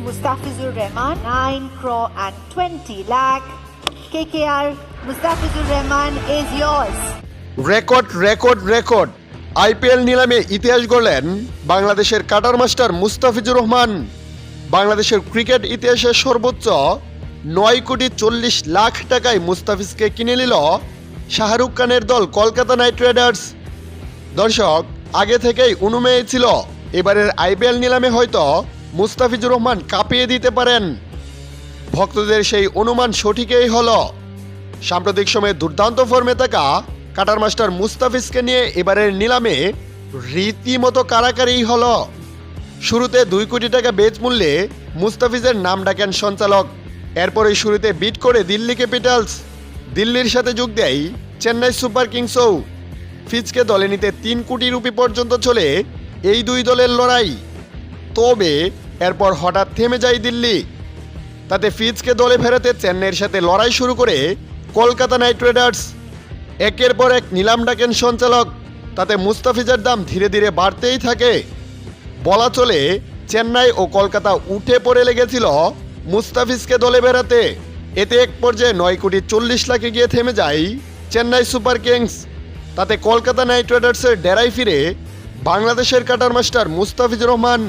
Mustafizur Rahman 9 crore and 20 lakh. KKR Mustafizur Rahman is yours. Record record record IPL নিলামে ইতিহাস গড়লেন বাংলাদেশের cutter master Mustafizur Rahman বাংলাদেশের cricket ইতিহাসের সর্বোচ্চ নয় কোটি চল্লিশ লাখ টাকায় মুস্তাফিজকে কিনে নিল শাহরুখ খানের দল কলকাতা নাইট রাইডার্স দর্শক, আগে থেকেই অনুমেয় ছিল এবারের আইপিএল নিলামে হয়তো মুস্তাফিজুর রহমান কাঁপিয়ে দিতে পারেন। ভক্তদের সেই অনুমান সঠিকই হল। সাম্প্রতিক সময়ে দুর্দান্ত ফর্মে থাকা কাটার মাস্টার মুস্তাফিজকে নিয়ে এবারের নিলামে রীতিমতো কারাকারি হল। শুরুতে দুই কোটি টাকা বেচ মূল্যে মুস্তাফিজের নাম ডাকেন সঞ্চালক। এরপরে শুরুতে বিট করে দিল্লি ক্যাপিটালস। দিল্লির সাথে যোগ দেয় চেন্নাই সুপার কিংসও। ফিজকে দলে নিতে তিন কোটি রুপি পর্যন্ত চলে এই দুই দলের লড়াই। তবে এরপর হঠাৎ থেমে যায় দিল্লি। তাতে ফিজকে দলে ফেরাতে চেন্নাইয়ের সাথে লড়াই শুরু করে কলকাতা নাইট রাইডার্স। একের পর এক নিলাম ডাকেন সঞ্চালক। তাতে মুস্তাফিজের দাম ধীরে ধীরে বাড়তেই থাকে। বলা চলে, চেন্নাই ও কলকাতা উঠে পড়ে লেগেছিল মুস্তাফিজকে দলে বেড়াতে। এতে এক পর্যায়ে নয় কোটি চল্লিশ লাখে গিয়ে থেমে যায় চেন্নাই সুপার কিংস। তাতে কলকাতা নাইট রাইডার্সের ডেরাই ফিরে বাংলাদেশের কাটার মাস্টার মুস্তাফিজুর রহমান।